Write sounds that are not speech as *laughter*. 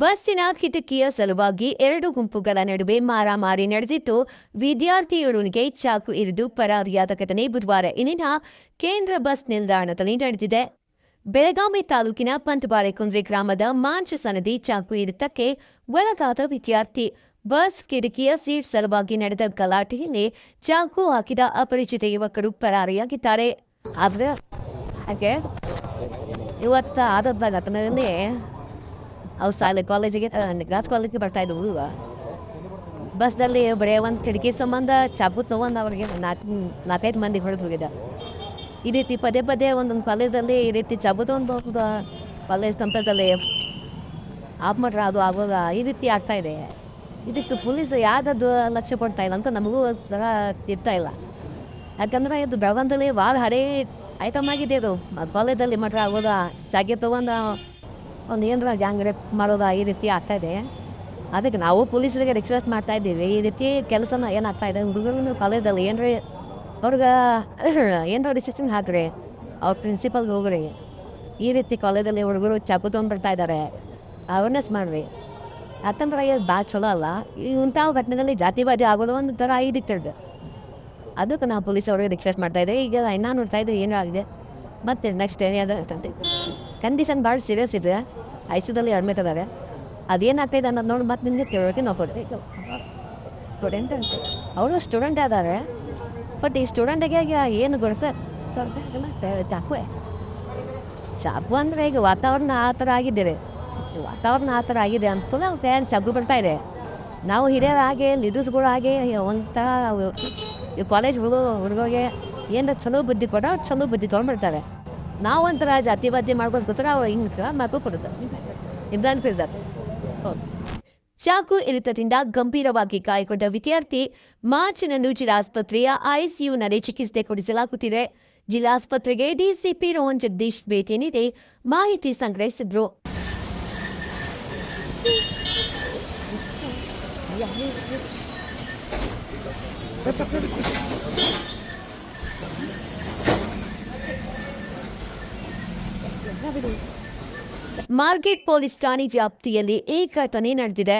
ಬಸ್ಸಿನ ಕಿಟಕಿಯ ಸಲುವಾಗಿ ಎರಡು ಗುಂಪುಗಳ ನಡುವೆ ಮಾರಾಮಾರಿ ನಡೆದಿದ್ದು ವಿದ್ಯಾರ್ಥಿಯೊಳಗೆ ಚಾಕು ಇರಿದು ಪರಾರಿಯಾದ ಘಟನೆ ಬುಧವಾರ ಇಲ್ಲಿನ ಕೇಂದ್ರ ಬಸ್ ನಿಲ್ದಾಣದಲ್ಲಿ ನಡೆದಿದೆ. ಬೆಳಗಾವಿ ತಾಲೂಕಿನ ಕುಂದ್ರೆ ಗ್ರಾಮದ ಮಾಂಚ ಸನದಿ ಚಾಕು ಇರಿತಕ್ಕೆ ಒಳಗಾದ ವಿದ್ಯಾರ್ಥಿ, ಬಸ್ ಕಿಟಕಿಯ ಸೀಟ್ ಸಲುವಾಗಿ ನಡೆದ ಗಲಾಟೆಯಲ್ಲಿ ಚಾಕು ಹಾಕಿದ ಅಪರಿಚಿತ ಯುವಕರು ಪರಾರಿಯಾಗಿದ್ದಾರೆ. ಆದರೆ ಇವತ್ತು ಆದದ್ದ ಘಟನೆಯಲ್ಲಿ ಅವು ಶಾಲೆ ಕಾಲೇಜಿಗೆ ಗಾಜ್ ಕಾಲೇಜಿಗೆ ಬರ್ತಾ ಹುಡುಗ ಬಸ್ದಲ್ಲಿ ಬರೀ ಒಂದು ಕಿಟಕಿ ಸಂಬಂಧ, ಚಾಪು ತೊಗೊಂಡು ಅವ್ರಿಗೆ. ನಾಲ್ಕು ನಾಲ್ಕೈದು ಮಂದಿ ಹೊಡೆದು ಹೋಗಿದ್ದ. ಈ ರೀತಿ ಪದೇ ಪದೇ ಒಂದೊಂದು ಕಾಲೇಜಲ್ಲಿ ಈ ರೀತಿ ಚಾಪು ತೊಗೊಂಡು ಕಾಲೇಜ್ ಕಂಪಲ್ಸಲ್ಲಿ ಆಫ್ ಮಾಡ್ರೆ ಅದು ಆಗೋದ, ಈ ರೀತಿ ಆಗ್ತಾ ಇದೆ. ಇದಕ್ಕೆ ಪೊಲೀಸ್ ಯಾವುದದು ಲಕ್ಷ್ಯ ಕೊಡ್ತಾ ಇಲ್ಲ ಅಂತ ನಮಗೂ ಥರ ಇರ್ತಾ ಇಲ್ಲ. ಯಾಕಂದ್ರೆ ಇದು ಬೆಳಗಾಂದಲ್ಲಿ ಭಾಳ ಹರೇ ಐಟಮ್ ಆಗಿದೆ ಅದು ಕಾಲೇಜಲ್ಲಿ ಮಟ್ರ ಆಗೋದ ಚಾಗೆ ತೊಗೊಂಡು ಒಂದು ಏನರ ಗ್ಯಾಂಗ್ ರೇಪ್ ಮಾಡೋದು ಈ ರೀತಿ ಆಗ್ತಾಯಿದೆ ಅದಕ್ಕೆ ನಾವು ಪೊಲೀಸರಿಗೆ ರಿಕ್ವೆಸ್ಟ್ ಮಾಡ್ತಾ ಇದ್ದೀವಿ. ಈ ರೀತಿ ಕೆಲಸನ ಏನಾಗ್ತಾ ಇದೆ? ಹುಡುಗರು ಕಾಲೇಜಲ್ಲಿ ಏನ್ರಿ ಅವ್ರಿಗೆ *coughs* ಏನರ ಡಿಸಿಷನ್ ಹಾಕ್ರಿ. ಅವ್ರ ಪ್ರಿನ್ಸಿಪಲ್ಗೆ ಹೋಗ್ರಿ. ಈ ರೀತಿ ಕಾಲೇಜಲ್ಲಿ ಹುಡುಗರು ಚಾಕು ತೊಗೊಂಡ್ಬಿಡ್ತಾ ಇದ್ದಾರೆ ಅವೇರ್ನೆಸ್ ಮಾಡ್ರಿ. ಯಾಕಂದ್ರೆ ಇದು ಭಾಳ ಚಲೋ ಅಲ್ಲ. ಈ ಇಂಥ ಘಟನೆಯಲ್ಲಿ ಜಾತಿವಾದಿ ಆಗೋದು ಒಂದು ಥರ ಇದಿತ್ತು ಅದಕ್ಕೆ ನಾವು ಪೊಲೀಸ್ ಅವ್ರಿಗೆ ರಿಕ್ವೆಸ್ಟ್ ಮಾಡ್ತಾ ಇದ್ದೀವಿ. ಈಗ ಇನ್ನೂ ನೋಡ್ತಾ ಇದ್ದೀವಿ ಏನೂ ಆಗಿದೆ. ಮತ್ತೆ ನೆಕ್ಸ್ಟ್ ಏನಾದ ಕಂಡೀಷನ್ ಭಾಳ ಸೀರಿಯಸ್ ಇದೆ. ಐಸಿದಲ್ಲಿ ಅಡ್ಮಿಟ್ ಅದೇನಾಗ್ತಾ ಅದೇನಾಗ್ತಾಯಿದೆ ಅನ್ನೋದು ನೋಡಿ ಮತ್ತೆ ನಿಮಗೆ ಕೇಳೋಕೆ ನಾವು ಕೊಡ್ತೀವಿ ಸ್ಟೂಡೆಂಟ್ ಅಂತ. ಅವಳು ಸ್ಟೂಡೆಂಟ್ ಇದ್ದಾರೆ ಬಟ್ ಈ ಸ್ಟೂಡೆಂಟಿಗೆ ಏನು ಗೊತ್ತೆ ಚಾಕುವೆ ಚಾಕು ಅಂದರೆ ಈಗ ವಾತಾವರಣ ಆ ಥರ ಆಗಿದೆ ಈ ವಾತಾವರಣ ಆ ಥರ ಆಗಿದೆ ಅನ್ಕೂಲ ಅವ್ರು ಚಗ್ಗು ಬಿಡ್ತಾ ಇದೆ. ನಾವು ಹಿರಿಯರ ಹಾಗೆ ಲೀಡರ್ಸ್ಗಳು ಹಾಗೆ, ಒಂಥರ ಕಾಲೇಜ್ ಹುಡುಗ ಹುಡುಗಗೆ ಏನಾರ ಚಲೋ ಬುದ್ಧಿ ಕೊಡೋ ಚಲೋ ಬುದ್ಧಿ ತೊಗೊಂಡ್ಬಿಡ್ತಾರೆ. ನಾವು ಜಾತಿವಾದ್ಯ ಜಾತಿವಾದಿ ಮಾಡ್ಕೊಂಡು ಕೂತ್ರೆ ಅವ್ರು ಹಿಂಗೆ ಮಾತು ಕೊಡುತ್ತೆ. ಇಮ್ರಾನ್ ಹೌದು. ಚಾಕು ಇರಿತದಿಂದ ಗಂಭೀರವಾಗಿ ಗಾಯಗೊಂಡ ವಿದ್ಯಾರ್ಥಿ ಮಾರ್ಚ್ನನ್ನು ಜಿಲ್ಲಾಸ್ಪತ್ರೆಯ ಐಸಿಯುನಲ್ಲಿ ಚಿಕಿತ್ಸೆ ಕೊಡಿಸಲಾಗುತ್ತಿದೆ. ಜಿಲ್ಲಾಸ್ಪತ್ರೆಗೆ ಡಿಸಿಪಿ ರೋಹನ್ ಜಗದೀಶ್ ಭೇಟಿ ನೀಡಿ ಮಾಹಿತಿ ಸಂಗ್ರಹಿಸಿದ್ರು. ಮಾರ್ಕೆಟ್ ಪೊಲೀಸ್ ಠಾಣೆ ವ್ಯಾಪ್ತಿಯಲ್ಲಿ ಘಟನೆ ನಡೆದಿದೆ.